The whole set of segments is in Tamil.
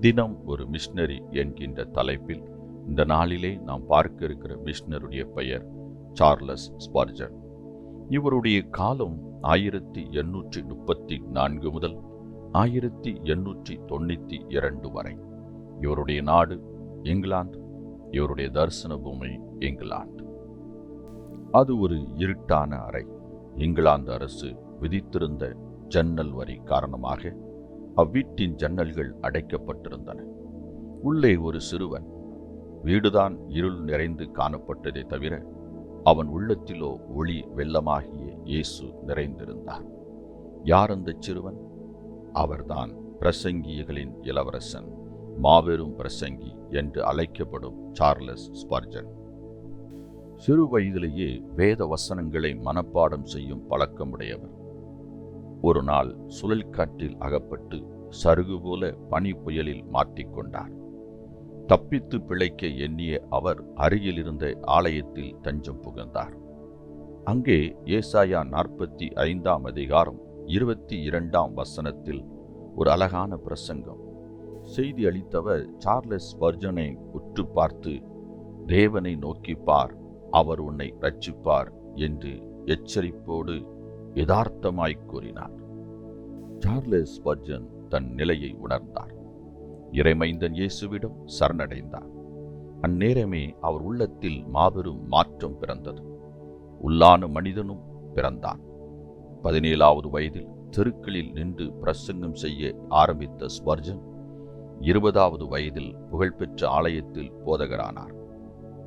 தினம் ஒரு மிஷினரி என்கின்ற தலைப்பில் இந்த நாளிலே நாம் பார்க்க இருக்கிற மிஷினருடைய பெயர் சார்லஸ் ஸ்பார்ஜன் இவருடைய காலம் ஆயிரத்தி எண்ணூற்றி முப்பத்தி நான்கு முதல் ஆயிரத்தி எண்ணூற்றி தொண்ணூற்றி இரண்டு வரை. இவருடைய நாடு இங்கிலாந்து இவருடைய தரிசன பூமி இங்கிலாந்து. அது ஒரு இருட்டான அறை. இங்கிலாந்து அரசு விதித்திருந்த ஜன்னல் வரி காரணமாக அவ்வீட்டின் ஜன்னல்கள் அடைக்கப்பட்டிருந்தன. உள்ளே ஒரு சிறுவன் வீடுதான் இருள் நிறைந்து காணப்பட்டதை தவிர அவன் உள்ளத்திலோ ஒளி வெள்ளமாகிய இயேசு நிறைந்திருந்தார். யார் அந்த சிறுவன்? அவர்தான் பிரசங்கியகளின் இளவரசன் மாபெரும் பிரசங்கி என்று அழைக்கப்படும் சார்லஸ் ஸ்பர்ஜன். சிறு வயதிலேயே வேத வசனங்களை மனப்பாடம் செய்யும் பழக்கமுடையவர். ஒரு நாள் சுழல்காற்றில் அகப்பட்டு சருகு போல பனி புயலில் மாட்டிக்கொண்டார் தப்பித்து பிழைக்க எண்ணிய அவர் அருகில் இருந்த ஆலயத்தில் தஞ்சம் புகுந்தார். அங்கே ஏசாயா நாற்பத்தி ஐந்தாம் அதிகாரம் இருபத்தி இரண்டாம் வசனத்தில் ஒரு அழகான பிரசங்கம். செய்தி அளித்தவர் சார்லஸ் வர்ஜனை உற்று பார்த்து தேவனை நோக்கி பார் அவர் உன்னை ரட்சிப்பார் என்று எச்சரிப்போடு யதார்த்தமாய் கூறினார் சார்லஸ் பர்ஜன் தன் நிலையை உணர்ந்தார். இறைமைந்தன் இயேசுவிடம் சரணடைந்தார் அந்நேரமே அவர் உள்ளத்தில் மாபெரும் மாற்றம் பிறந்தது. உள்ளான மனிதனும் பிறந்தான். பதினேழாவது வயதில் தெருக்களில் நின்று பிரசங்கம் செய்ய ஆரம்பித்த ஸ்பர்ஜன் இருபதாவது வயதில் புகழ்பெற்ற ஆலயத்தில் போதகரானார்.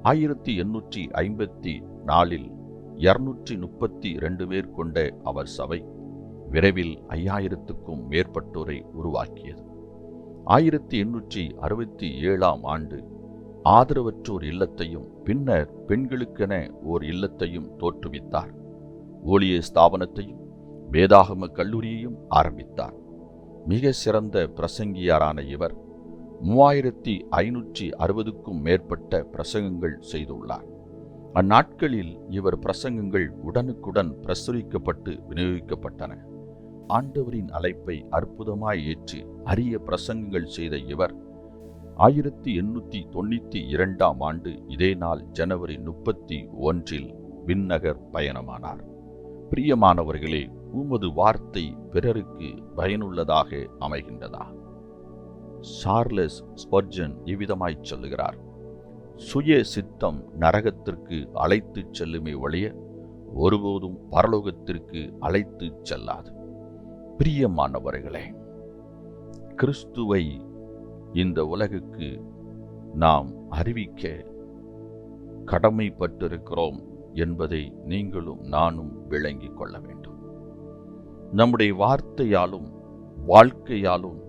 ஆயிரத்தி எண்ணூற்றி ஐம்பத்தி நாலில் இருநூற்றி முப்பத்தி இரண்டு பேர் கொண்ட அவர் சபை விரைவில் ஐயாயிரத்துக்கும் மேற்பட்டோரை உருவாக்கியது. ஆயிரத்தி எண்ணூற்றி அறுபத்தி ஏழாம் ஆண்டு ஆதரவற்றோர் இல்லத்தையும் பின்னர் பெண்களுக்கென ஓர் இல்லத்தையும் தோற்றுவித்தார். ஊழிய ஸ்தாபனத்தையும் வேதாகம கல்லூரியையும் ஆரம்பித்தார். மிக சிறந்த பிரசங்கியாரான இவர் மூவாயிரத்தி ஐநூற்றி அறுபதுக்கும் மேற்பட்ட பிரசங்கங்கள் செய்துள்ளார். அந்நாட்களில் இவர் பிரசங்கங்கள் உடனுக்குடன் பிரசுரிக்கப்பட்டு விநியோகிக்கப்பட்டன. ஆண்டவரின் அழைப்பை அற்புதமாய் ஏற்று அரிய பிரசங்கங்கள் செய்த இவர் ஆயிரத்தி எண்ணூற்றி தொண்ணூற்றி இரண்டாம் ஆண்டு இதே நாள் ஜனவரி முப்பத்தி ஒன்றில் விண்ணகர் பயணமானார். பிரியமானவர்களே உமது வார்த்தை பிறருக்கு பயனுள்ளதாக அமைகின்றதா? சார்லஸ் ஸ்பர்ஜன் இவ்விதமாய் சொல்லுகிறார். சுய சித்தம் நரகத்திற்கு அழைத்து செல்லுமே ஒழிய ஒருபோதும் பரலோகத்திற்கு அழைத்து செல்லாது. பிரியமானவர்களே கிறிஸ்துவை இந்த உலகுக்கு நாம் அறிவிக்க கடமைப்பட்டிருக்கிறோம் என்பதை நீங்களும் நானும் விளங்கிக் கொள்ள வேண்டும். நம்முடைய வார்த்தையாலும் வாழ்க்கையாலும்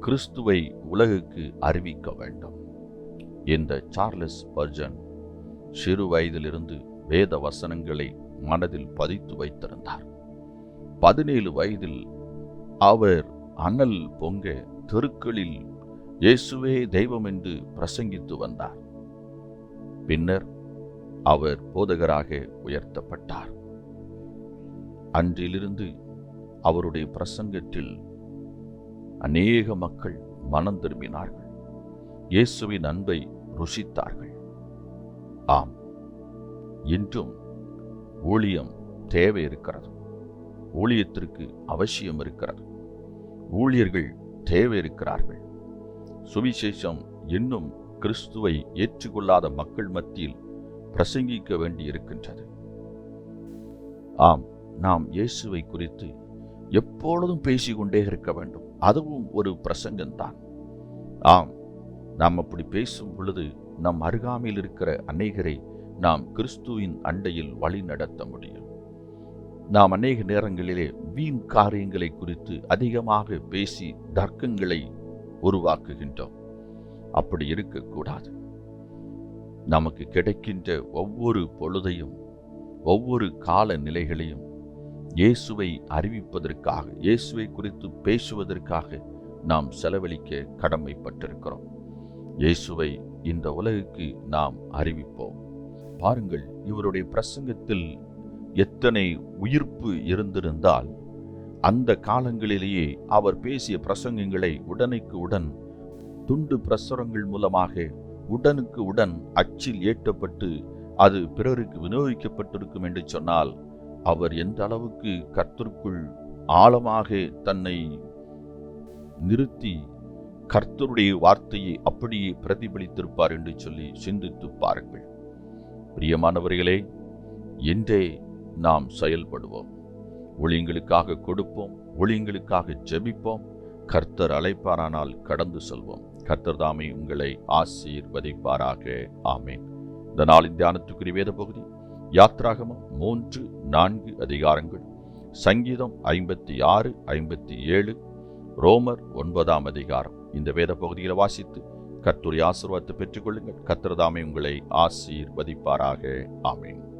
கிறிஸ்துவை உலகுக்கு அறிவிக்க வேண்டும். இந்த சார்லஸ் பர்ஜன் சிறு வயதிலிருந்து வேத வசனங்களை மனதில் பதித்து வைத்திருந்தார். பதினேழு வயதில் அவர் அனல் பொங்க தெருக்களில் இயேசுவே தெய்வம் என்று பிரசங்கித்து வந்தார். பின்னர் அவர் போதகராக உயர்த்தப்பட்டார். அன்றிலிருந்து அவருடைய பிரசங்கத்தில் அநேக மக்கள் மனம் திரும்பினார்கள். இயேசுவின் அன்பை ருசித்தார்கள். ஆம் இன்றும் ஊழியம் தேவை இருக்கிறது ஊழியத்திற்கு அவசியம் இருக்கிறது. ஊழியர்கள் தேவை இருக்கிறார்கள் சுவிசேஷம் இன்னும் கிறிஸ்துவை ஏற்றுக்கொள்ளாத மக்கள் மத்தியில் பிரசங்கிக்க வேண்டியிருக்கின்றது. ஆம் நாம் இயேசுவை குறித்து எப்பொழுதும் பேசிக்கொண்டே இருக்க வேண்டும். அதுவும் ஒரு பிரசங்கம்தான். ஆம் நாம் அப்படி பேசும் பொழுது நம் அருகாமையில் இருக்கிற அநேகரை நாம் கிறிஸ்துவின் அண்டையில் வழி நடத்த முடியும். நாம் அநேக நேரங்களிலே வீண் காரியங்களை குறித்து அதிகமாக பேசி தர்க்கங்களை உருவாக்குகின்றோம். அப்படி இருக்கக்கூடாது. நமக்கு கிடைக்கின்ற ஒவ்வொரு பொழுதையும் ஒவ்வொரு கால நிலைகளையும் இயேசுவை அறிவிப்பதற்காக இயேசுவை குறித்து பேசுவதற்காக நாம் செலவழிக்க கடமைப்பட்டிருக்கிறோம். இயேசுவை இந்த உலகுக்கு நாம் அறிவிப்போம். பாருங்கள் இவருடைய பிரசங்கத்தில் எத்தனை உயிர்ப்பு இருந்திருந்தால் அந்த காலங்களிலேயே அவர் பேசிய பிரசங்கங்களை உடனுக்கு உடன் துண்டு பிரசுரங்கள் மூலமாக உடனுக்கு உடன் அச்சில் ஏற்றப்பட்டு அது பிறருக்கு விநியோகிக்கப்பட்டிருக்கும் என்று சொன்னால் அவர் எந்த அளவுக்கு கர்த்தருக்குள் ஆழமாக தன்னை நிறுத்தி கர்த்தருடைய வார்த்தையை அப்படியே பிரதிபலித்திருப்பார் என்று சொல்லி சிந்தித்து பாருங்கள். பிரியமானவர்களே என்றே நாம் செயல்படுவோம். ஒளிங்களுக்காக கொடுப்போம் ஒளிங்களுக்காக ஜெபிப்போம். கர்த்தர் அழைப்பாரானால் கடந்து செல்வோம். கர்த்தர் தாமே உங்களை ஆசீர்வதிப்பாராக. ஆமேன். இந்த நாளின் தியானத்துக்குரிய வேத பகுதி யாத்ராகமம் மூன்று நான்கு அதிகாரங்கள். சங்கீதம் ஐம்பத்தி ஆறு ஐம்பத்தி ஏழு ரோமர் ஒன்பதாம் அதிகாரம். இந்த வேத பகுதியில் வாசித்து கர்த்தருடைய ஆசீர்வாதத்தை பெற்றுக்கொள்ளுங்கள். கர்த்தர் உங்களை ஆசீர்வதிப்பாராக. ஆமேன்.